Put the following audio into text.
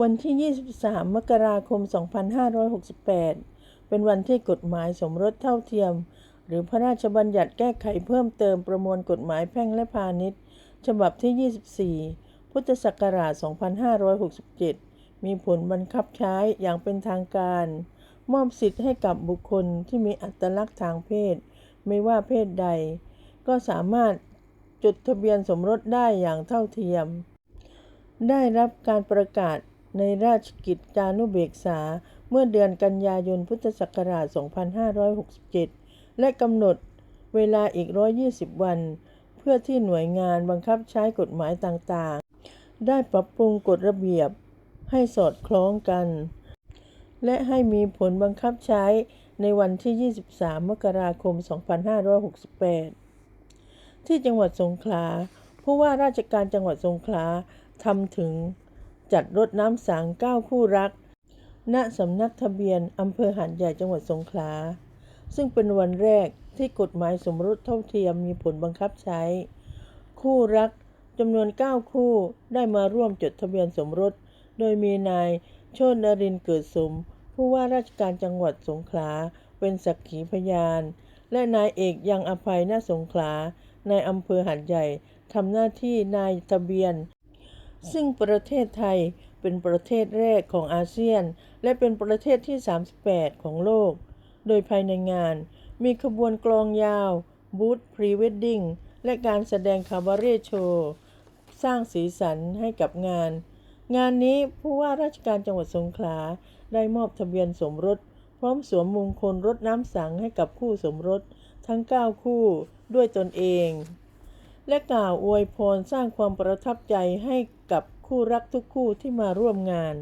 วันที่ 23 มกราคม 2568 เป็นวันที่กฎหมายสมรสเท่าเทียม หรือพระราชบัญญัติแก้ไขเพิ่มเติมประมวลกฎหมายแพ่งและพาณิชย์ ฉบับที่ 24 พุทธศักราช 2567 มีผลบังคับใช้อย่างเป็นทางการ มอบสิทธิ์ให้กับบุคคลที่มีอัตลักษณ์ทางเพศ ไม่ว่าเพศใด ก็สามารถจดทะเบียนสมรสได้อย่างเท่าเทียม ได้รับการประกาศ ในราชกิจจานุเบกษาเมื่อเดือนกันยายนพุทธศักราช 2567 และกำหนดเวลาอีก 120 วัน เพื่อที่หน่วยงานบังคับใช้กฎหมายต่างๆ ได้ปรับปรุงกฎระเบียบให้สอดคล้องกัน และให้มีผลบังคับใช้ในวันที่ 23 มกราคม 2568 ที่จังหวัดสงขลาผู้ว่าราชการจังหวัดสงขลาทำถึง จัดรถน้ำสังเก้าคู่รัก ณสำนักทะเบียนอำเภอหาดใหญ่จังหวัดสงขลา ซึ่งเป็นวันแรกที่กฎหมายสมรสเท่าเทียมมีผลบังคับใช้ คู่รักจำนวน 9 คู่ได้มาร่วมจดทะเบียนสมรส โดยมีนาย โชตินรินเกิดสม ผู้ว่าราชการจังหวัดสงขลาเป็นสักขีพยาน และนายเอกยังอภัยณสงขลา ในอำเภอหาดใหญ่ทำหน้าที่นายทะเบียน ซึ่งประเทศไทยเป็นประเทศแรกของอาเซียน และเป็นประเทศที่ 38 ของโลก โดยภายในงานมีขบวนกลองยาว บูธพรีเวดดิ้งและการแสดงคาบาเร่โชว์สร้างสีสันให้กับงาน งานนี้ผู้ว่าราชการจังหวัดสงขลาได้มอบทะเบียนสมรส พร้อมสวมมงคลรดน้ำสังให้กับคู่สมรส ทั้ง 9 คู่ด้วยตนเอง และกล่าวอวยพรสร้างความประทับใจให้กับคู่รักทุกคู่ที่มาร่วมงาน